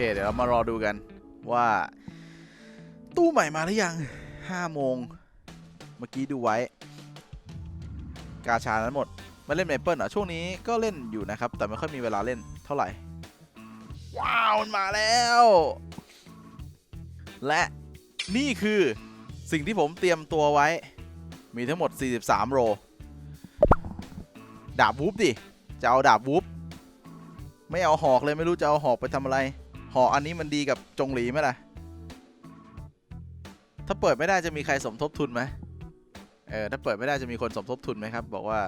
เคเดี๋ยวเรามารอดูกันว่า ตู้ใหม่มาหรือยัง5โมงเมื่อกี้ดูไว้ กาชานั้นหมดมาเล่นเมเปิลเหรอช่วงนี้ก็เล่นอยู่นะครับ แต่ไม่ค่อยมีเวลาเล่นเท่าไหร่ ว้าวมันมาแล้ว และนี่คือสิ่งที่ผมเตรียมตัวไว้ มีทั้งหมด 43 โรดาบวูบดิ จะเอาดาบวูบไม่เอาหอกเลยไม่รู้จะเอาหอกไปทำอะไร หออันนี้มันดีกับจงหลีไหมล่ะ ถ้าเปิดไม่ได้จะมีใครสมทบทุนไหมเออถ้าเปิดไม่ได้จะมีคนสมทบทุนไหมครับ บอกว่า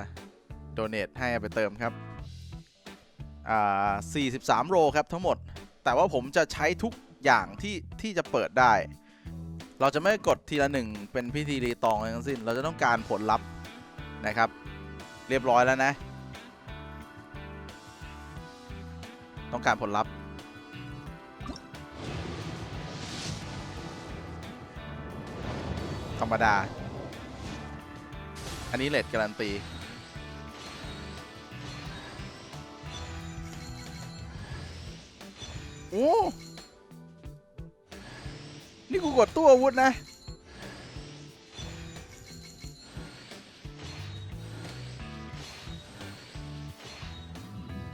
โดเน a ให้ไปเติมครับอ่า43 โรครับทั้งหมด แต่ว่าผมจะใช้ทุกอย่างที่ที่จะเปิดได้ เราจะไม่กดทีละหนึ่งเป็นพิธีรีตองอะไรทั้งสิ้น เราจะต้องการผลลัพธ์นะครับ เรียบร้อยแล้วนะ ต้องการผลลัพธ์ รรมดา อันนี้เลทการันตี โอ้ นี่กูกดตู้อาวุธนะ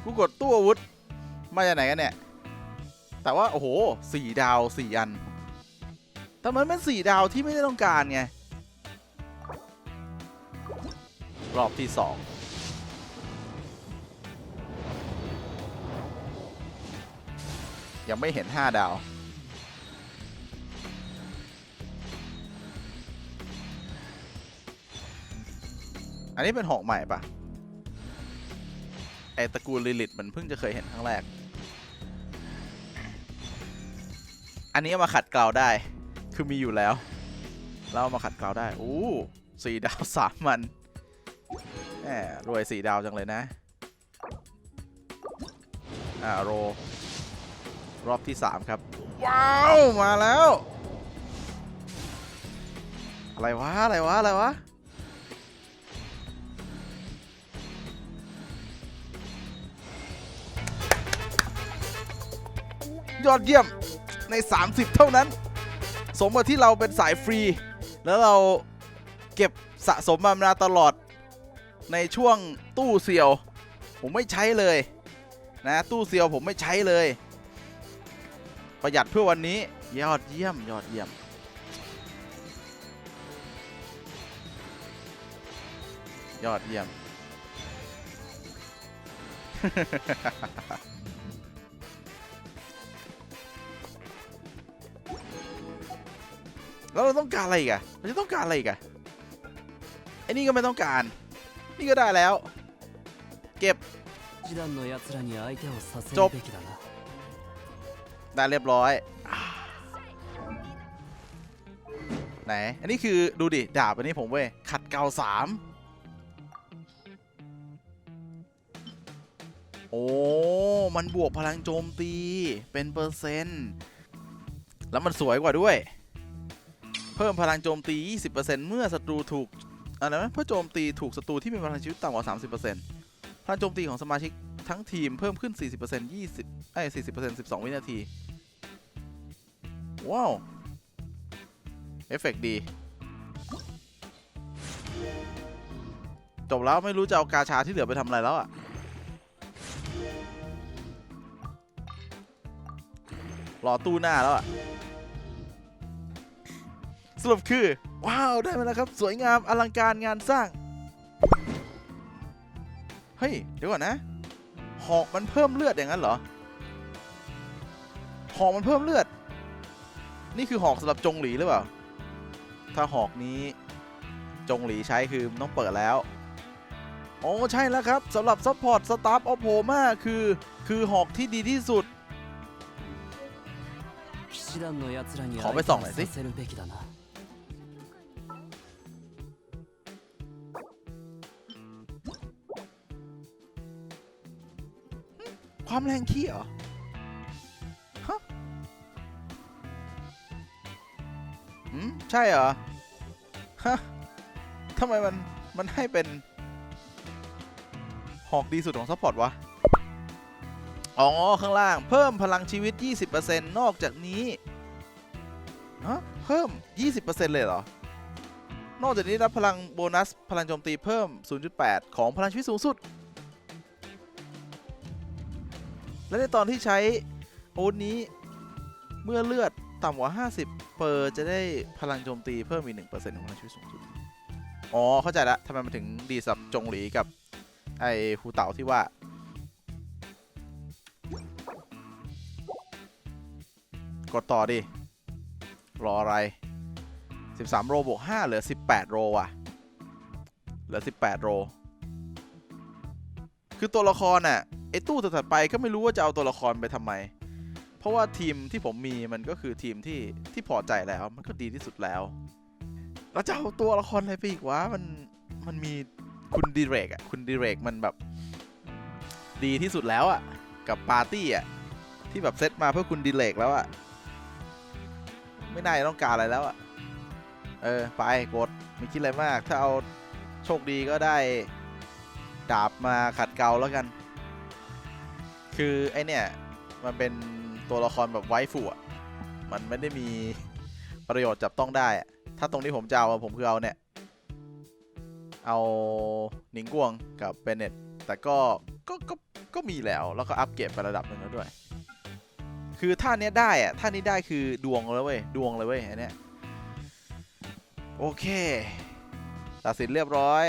กูกดตู้อาวุธ มาจากไหนกันเนี่ย แต่ว่า โอ้โหสี่ดาวสี่อัน แต่มันเป็นสี่ดาวที่ไม่ได้ต้องการไง รอบที่สองยังไม่เห็นห้าดาว อันนี้เป็นหอกใหม่ปะไอตระกูลลิลิตมันเพิ่งจะเคยเห็นครั้งแรก อันนี้มาขัดเกลาได้ คือมีอยู่แล้ว เรามาขัดเกลาได้อู้สี่ดาวสามมันแหมรวยสี่ดาวจังเลยนะ อ่าโร รอบที่3ครับ ว้าว มาแล้ว อะไรวะ อะไรวะ อะไรวะยอดเยี่ยมใน 30 เท่านั้น สมกับที่เราเป็นสายฟรี แล้วเราเก็บสะสมมานาตลอดในช่วงตู้เซียว ผมไม่ใช้เลยนะตู้เซียวผมไม่ใช้เลย ประหยัดเพื่อวันนี้ยอดเยี่ยมยอดเยี่ยม ยอดเยี่ยม แล้วเราต้องการอะไรกันเราจะต้องการอะไรกันไอ้นี่ก็ไม่ต้องการ นี่ก็ได้แล้ว เก็บจบได้เรียบร้อยไหน อันนี้คือดูดิ ดาบอันนี้ผมเว้ย ขัดเกาสามโอ้ มันบวกพลังโจมตีเป็นเปอร์เซ็นต์ แล้วมันสวยกว่าด้วย เพิ่มพลังโจมตี 20%เมื่อศัตรูถูกอะไรนะเพื่อโจมตีถูกศัตรูที่มีพลังชีวิตต่ำกว่า 30%พลังโจมตีของสมาชิกทั้งทีมเพิ่มขึ้น 40% 20ไอ้40% 12 วินาที ว้าว เอฟเฟกต์ดี จบแล้วไม่รู้จะเอากาชาที่เหลือไปทำอะไรแล้วอะรอตู้หน้าแล้วอะ สรุปคือ ว้าวได้มาแล้วครับ สวยงามอลังการงานสร้าง เฮ้ย เดี๋ยวก่อนนะ หอกมันเพิ่มเลือดอย่างนั้นเหรอ หอกมันเพิ่มเลือด นี่คือหอกสำหรับจงหลีหรือเปล่า ถ้าหอกนี้จงหลีใช้คือต้องเปิดแล้ว โอ้ใช่แล้วครับสำหรับซัพพอร์ตสตาร์ฟออฟโฮมาคือ คือหอกที่ดีที่สุดขอไปส่องหน่อยสิ ความแรงขี้เหรอฮะอืมใช่เหรอฮะทำไมมัน มันให้เป็น หอกดีสุดของซัพพอร์ตวะ อ๋อ ข้างล่าง เพิ่มพลังชีวิต 20%นอกจากนี้ฮะเพิ่ม 20%เลยเหรอ นอกจากนี้รับพลังโบนัส พลังโจมตีเพิ่ม 0.8 ของพลังชีวิตสูงสุด และในตอนที่ใช้อาวุธนี้เมื่อเลือดต่ำกว่า 50 เปอร์จะได้พลังโจมตีเพิ่มอีก1%ของพลังชีวิตสูงสุด อ๋อ เข้าใจละทำไมมันถึงดีสำหรับจงหลีกับไอ้ฮูเต่าที่ว่า กดต่อดิ รออะไร 13 โรบวก 5 เหลือ 18 โรว่ะ เหลือ 18 โร คือตัวละครน่ะ อ้ตู้ถัดไปก็ไม่รู้ว่าจะเอาตัวละครไปทำไม เพราะว่าทีมที่ผมมีมันก็คือทีมที่ที่พอใจแล้วมันก็ดีที่สุดแล้วแล้วจะเอาตัวละครอะไรไปอีกวะมันมันมีคุณดีเรกอะคุณดีเรกมันแบบ ดีที่สุดแล้วอะกับปาร์ตี้อะที่แบบเซตมาเพื่อคุณดีเรกแล้วอะไม่น่าจะต้องการอะไรแล้วอะเออ ไปกดไม่คิดอะไรมาก ถ้าเอาโชคดีก็ได้ ดาบมาขัดเกลาแล้วกัน คือไอเนี่ย มันเป็นตัวละครแบบไวฟูอะมันไม่ได้มีประโยชน์จับต้องได้ถ้าตรงนี้ผมจะเอาผมคือเอาเนี่ย เอาหนิงกวงกับเบเน็ตแต่ก็ก็ก็ก็มีแล้ว แล้วก็อัปเกรดไประดับหนึ่งแล้วด้วย คือท่านี้ได้อะท่านี้ได้คือดวงแล้วเว้ย ดวงเลยเว้ยอันเนี้ย โอเค ตัดสินเรียบร้อย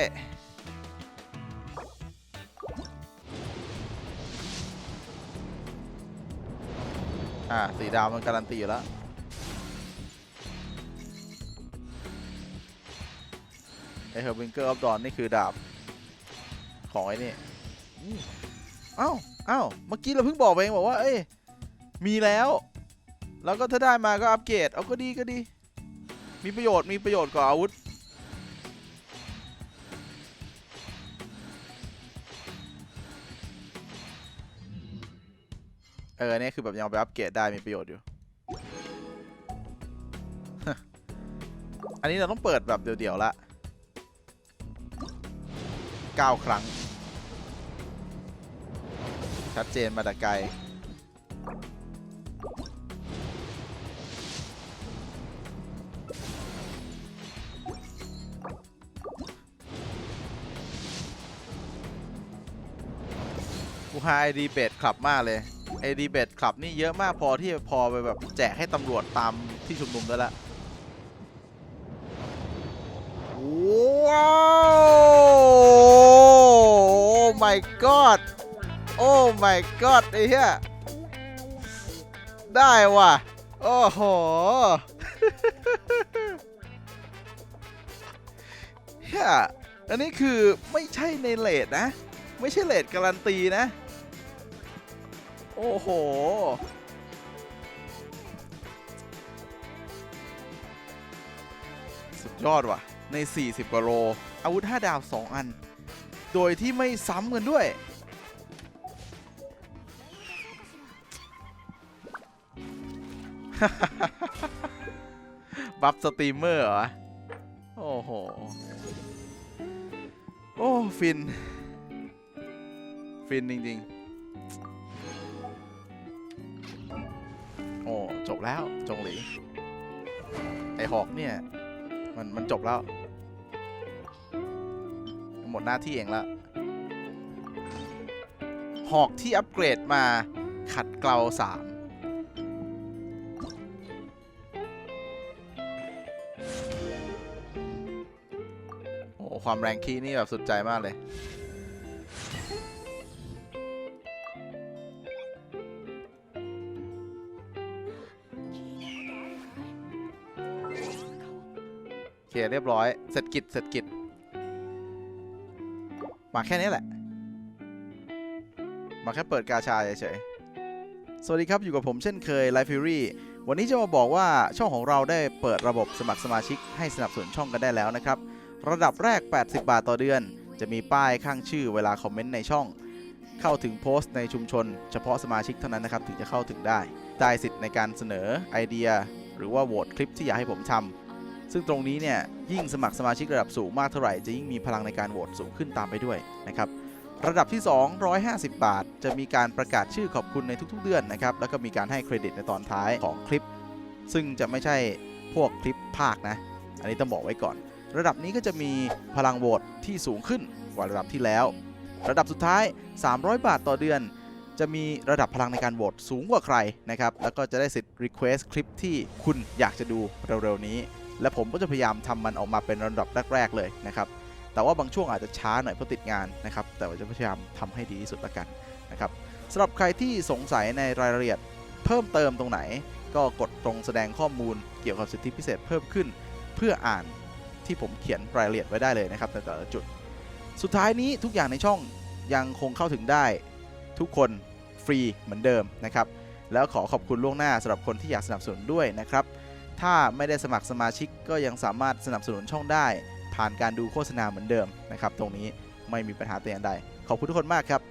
อ่าสีดาวมันการันตีอยู่แล้วไอเฮอร์บิงเกอร์ออฟดอนนี่คือดาบ ของไอ้นี่เอ้าเอ้าเมื่อกี้เราเพิ่งบอกไปเองบอกว่า เอ้ย มีแล้ว แล้วก็ถ้าได้มาก็อัปเกรด เอาก็ดีก็ดี มีประโยชน์มีประโยชน์กว่าอาวุธ เออเนี่ยคือแบบยังเอาไปอัปเกรดได้มีประโยชน์อยู่ อันนี้เราต้องเปิดแบบเดี่ยวๆละ9ครั้ง ชัดเจนมาแต่ไกลกูหาไอดีเบดคลับมากเลย ไอดีเบดคลับนี่เยอะมากพอที่พอไปแบบแจกให้ตำรวจตามที่ชุมนุมได้ละว้าวโอ้ my god โอ้ my god ไอ้เหี้ย ได้ว่ะ โอ้โห เฮียอันนี้คือไม่ใช่ในเลทนะ ไม่ใช่เลทการันตีนะ โอ้โห สุดยอดว่ะ ใน 40 กว่าโล อาวุธ 5 ดาว 2 อัน โดยที่ไม่ซ้ำกันด้วย บัฟสตรีมเมอร์เหรอ โอ้โห โอ้ ฟิน ฟินจริง ๆ บแล้วจงหลีไอหอกเนี่ย มันมันจบแล้ว หมดหน้าที่เองแล้วหอกที่อัปเกรดมาขัดเกลาสามโอ้ความแรงคีนี่แบบสุดใจมากเลย รียบร้อย เสร็จกิจเสร็จกิจมาแค่นี้แหละ มาแค่เปิดกาชาเฉยๆ สวัสดีครับอยู่กับผมเช่นเคย l i f e Fury วันนี้จะมาบอกว่าช่องของเราได้เปิดระบบสมัครสมาชิกให้สนับสนุนช่องกันได้แล้วนะครับ ระดับแรก 80 บาทต่อเดือน จะมีป้ายข้างชื่อเวลาคอมเมนต์ในช่อง เข้าถึงโพสต์ในชุมชน เฉพาะสมาชิกเท่านั้นนะครับถึงจะเข้าถึงได้ ได้สิทธิ์ในการเสนอไอเดีย หรือว่าโหวตคลิปที่อยากให้ผมทำ ซึ่งตรงนี้เนี่ยยิ่งสมัครสมาชิกระดับสูงมากเท่าไหร่จะยิ่งมีพลังในการโหวตสูงขึ้นตามไปด้วยนะครับระดับที่ 2 150 บาท จะมีการประกาศชื่อขอบคุณในทุกๆ เดือนนะครับ แล้วก็มีการให้เครดิตในตอนท้ายของคลิป ซึ่งจะไม่ใช่พวกคลิปภาคนะ อันนี้ต้องบอกไว้ก่อน ระดับนี้ก็จะมีพลังโหวตที่สูงขึ้นกว่าระดับที่แล้ว ระดับสุดท้าย 300 บาทต่อเดือน จะมีระดับพลังในการโหวตสูงกว่าใครนะครับ แล้วก็จะได้สิทธิ์ request คลิปที่คุณอยากจะดูเร็วๆนี้ และผมก็จะพยายามทำมันออกมาเป็นระดับแรก ๆ เลยนะครับแต่ว่าบางช่วงอาจจะช้าหน่อยเพราะติดงานนะครับแต่ว่าจะพยายามทำให้ดีที่สุดละกันนะครับสำหรับใครที่สงสัยในรายละเอียดเพิ่มเติมตรงไหน ก็กดตรงแสดงข้อมูลเกี่ยวกับสิทธิพิเศษเพิ่มขึ้น เพื่ออ่านที่ผมเขียนรายละเอียดไว้ได้เลยนะครับในแต่ละจุด สุดท้ายนี้ทุกอย่างในช่องยังคงเข้าถึงได้ ทุกคนฟรีเหมือนเดิมนะครับแล้วขอขอบคุณล่วงหน้าสำหรับคนที่อยากสนับสนุนด้วยนะครับ ถ้าไม่ได้สมัครสมาชิกก็ยังสามารถสนับสนุนช่องได้ ผ่านการดูโฆษณาเหมือนเดิมนะครับ ตรงนี้ไม่มีปัญหาแต่อย่างใด ขอบคุณทุกคนมากครับ